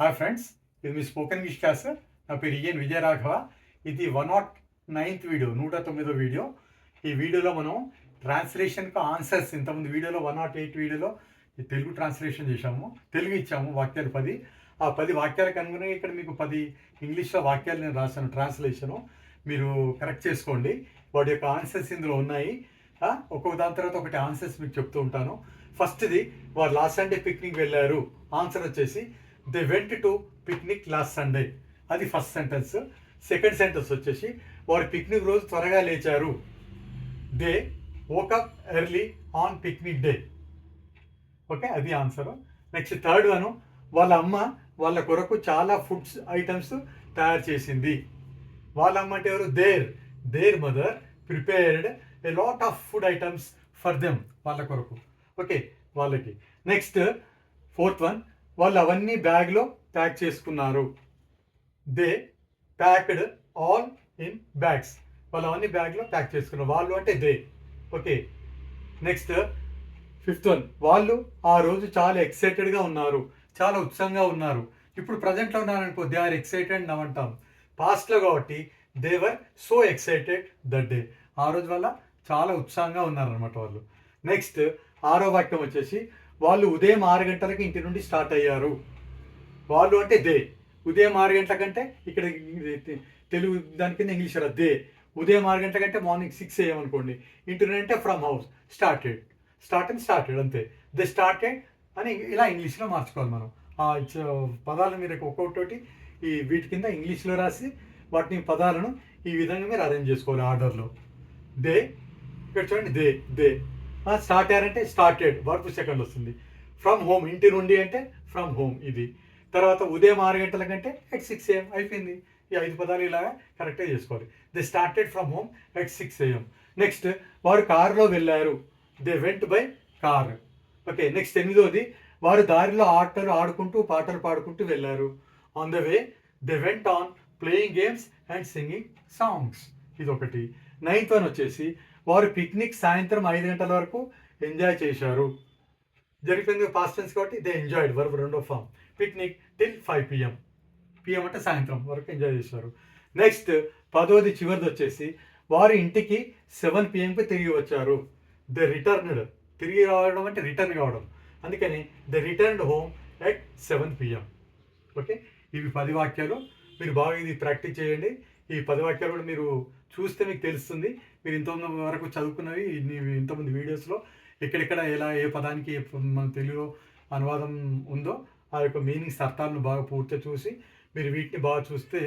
Hi friends ఇది మీ spoken English class నా పేరు ఈఎన్ విజయరాఘవ. ఇది వన్ నాట్ నైన్త్ వీడియో నూట తొమ్మిదో వీడియో. ఈ వీడియోలో మనం ట్రాన్స్లేషన్కి ఆన్సర్స్ ఇంతకుముందు వీడియోలో వన్ నాట్ ఎయిట్ వీడియోలో ఈ తెలుగు ట్రాన్స్లేషన్ చేశాము. తెలుగు ఇచ్చాము వాక్యాలు పది. ఆ పది వాక్యాలకు అనుగుణంగా ఇక్కడ మీకు పది ఇంగ్లీష్లో వాక్యాలు నేను రాశాను ట్రాన్స్లేషను మీరు కరెక్ట్ చేసుకోండి. వాటి యొక్క ఆన్సర్స్ ఇందులో ఉన్నాయి. ఒక్కొక్క దాని తర్వాత ఒకటి ఆన్సర్స్ మీకు చెప్తూ ఉంటాను. ఫస్ట్ది వారు లాస్ట్ సండే పిక్నిక్ వెళ్ళారు. ఆన్సర్ వచ్చేసి they went to picnic last Sunday అది ఫస్ట్ సెంటెన్స్ సెకండ్ సెంటెన్స్ వచ్చేసి వారు పిక్నిక్ రోజు త్వరగా లేచారు. They woke up early on picnic day okay అది ఆన్సర్ నెక్స్ట్ థర్డ్ వన్ వాళ్ళ అమ్మ వాళ్ళ కొరకు చాలా ఫుడ్స్ ఐటమ్స్ తయారు చేసింది. వాళ్ళ అమ్మ అంటే ఎవరు? Their their mother prepared a lot of food items for them వాళ్ళ కొరకు. ఓకే వాళ్ళకి. నెక్స్ట్ ఫోర్త్ వన్ వాళ్ళు అవన్నీ బ్యాగ్లో ప్యాక్ చేసుకున్నారు. They packed all in bags వాళ్ళు అవన్నీ బ్యాగ్లో ప్యాక్ చేసుకున్నారు. వాళ్ళు అంటే they okay next fifth one వాళ్ళు ఆ రోజు చాలా ఎక్సైటెడ్గా ఉన్నారు. చాలా ఉత్సాహంగా ఉన్నారు. ఇప్పుడు ప్రజెంట్లో ఉన్నారనుకో దే ఆర్ ఎక్సైటెడ్ అని అంటాం పాస్ట్లో కాబట్టి they were so excited that day ఆ రోజు వల్ల చాలా ఉత్సాహంగా ఉన్నారనమాట వాళ్ళు. నెక్స్ట్ ఆరో వాక్యం వచ్చేసి వాళ్ళు ఉదయం ఆరు గంటలకు ఇంటి నుండి స్టార్ట్ అయ్యారు. వాళ్ళు అంటే దే. ఉదయం ఆరు గంటల కంటే ఇక్కడ తెలుగు దాని కింద ఇంగ్లీష్ దే. ఉదయం ఆరు గంటల కంటే మార్నింగ్ సిక్స్ ఏఎం అనుకోండి. ఇంటి నుండి అంటే from house started start and started అంతే. దే స్టార్టెడ్ అని ఇలా ఇంగ్లీష్లో మార్చుకోవాలి మనం. ఆ పదాలు మీరు ఒక్కొక్కటి ఈ వీటి కింద ఇంగ్లీష్లో రాసి వాటిని పదాలను ఈ విధంగా మీరు అరేంజ్ చేసుకోవాలి ఆర్డర్లో. దే. ఇక్కడ చూడండి దే దే. స్టార్ట్ అయ్యారంటే స్టార్టెడ్ వర్క్ సెకండ్ వస్తుంది. ఫ్రమ్ హోమ్ ఇంటి నుండి అంటే ఫ్రమ్ హోమ్ ఇది. తర్వాత ఉదయం ఆరు గంటల కంటే ఎట్ సిక్స్ ఏఎం అయిపోయింది. ఈ ఐదు పదాలు ఇలాగా కరెక్ట్గా చేసుకోవాలి. They started from home at six AM next వారు కారులో వెళ్ళారు. They went by car okay next ఎనిమిదోది వారు దారిలో ఆటలు ఆడుకుంటూ పాటలు పాడుకుంటూ వెళ్ళారు. On the way they went on playing games and singing songs ఇది ఒకటి నైన్త్ వన్ వచ్చేసి వారు పిక్నిక్ సాయంత్రం ఐదు గంటల వరకు ఎంజాయ్ చేశారు. జరిగిపోయింది పాస్ట్ టెన్స్ కాబట్టి దే ఎంజాయ్డ్ వరకు రెండో form picnic till five PM PM అంటే సాయంత్రం వరకు ఎంజాయ్ చేశారు. నెక్స్ట్ పదోది చివరిది వచ్చేసి వారు ఇంటికి సెవెన్ పిఎంకి తిరిగి వచ్చారు. ద రిటర్న్డ్ తిరిగి రావడం అంటే రిటర్న్ కావడం. అందుకని they returned home at seven PM okay ఇవి పది వాక్యాలు. మీరు బాగా ఇది ప్రాక్టీస్ చేయండి. ఈ పది వాక్యాలు కూడా మీరు చూస్తే మీకు తెలుస్తుంది. మీరు ఇంతమంది వరకు చదువుకున్నవి ఇంతమంది వీడియోస్లో ఎక్కడెక్కడ ఎలా ఏ పదానికి మన తెలుగులో అనువాదం ఉందో ఆ యొక్క మీనింగ్స్ అర్థాలను బాగా పూర్తిగా చూసి మీరు వీటిని బాగా చూస్తే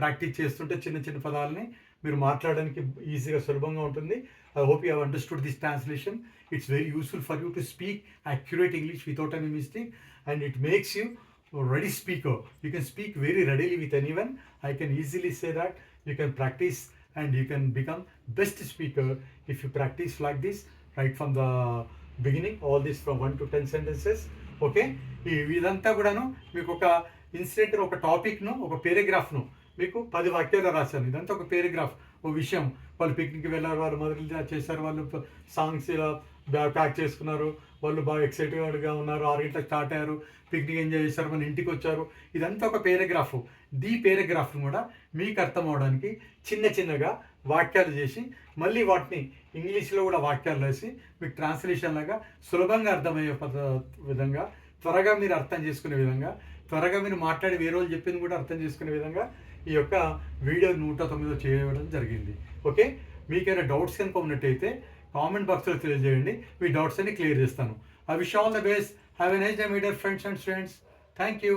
ప్రాక్టీస్ చేస్తుంటే చిన్న చిన్న పదాలని మీరు మాట్లాడడానికి ఈజీగా సులభంగా ఉంటుంది. I hope you have understood this translation. It's very useful for you to speak accurate English without any mistake and it makes you ready speaker. You can speak very readily with anyone. I can easily say that you can practice and you can become best speaker if you practice like this right from the beginning. All this from one to ten sentences. Okay ఈ ఇదంతా కూడాను మీకు ఒక incident ఒక టాపిక్ను ఒక పేరాగ్రాఫ్ను మీకు పది వాక్యాలు రాశాను ఇదంతా ఒక పేరాగ్రాఫ్ ఒక విషయం వాళ్ళు పిక్నిక్ వెళ్ళారు వాళ్ళు మొదలు చేశారు వాళ్ళు సాంగ్స్ ఇలా బ్యాగ్ ప్యాక్ చేసుకున్నారు. వాళ్ళు బాగా ఎక్సైటెడ్గా ఉన్నారు. ఆరు గంటలకు స్టార్ట్ అయ్యారు. పిక్నిక్ ఎంజాయ్ చేశారు. మన ఇంటికి వచ్చారు. ఇదంతా ఒక పేరాగ్రాఫ్ ది పేరాగ్రాఫ్ కూడా మీకు అర్థం అవడానికి చిన్న చిన్నగా వాక్యాలు చేసి మళ్ళీ వాటిని ఇంగ్లీష్లో కూడా వాక్యాలు వేసి మీకు ట్రాన్స్లేషన్ లాగా సులభంగా అర్థమయ్యే పద విధంగా త్వరగా మీరు అర్థం చేసుకునే విధంగా త్వరగా మీరు మాట్లాడి వేరే వాళ్ళు చెప్పింది కూడా అర్థం చేసుకునే విధంగా ఈ యొక్క వీడియో నూట తొమ్మిదో చేయడం జరిగింది. ఓకే మీకైనా డౌట్స్ కనుక ఉన్నట్టయితే కామెంట్ బాక్స్లో తెలియజేయండి. మీ డౌట్స్ అన్ని క్లియర్ చేస్తాను. I wish all the best have a nice day dear friends and students thank you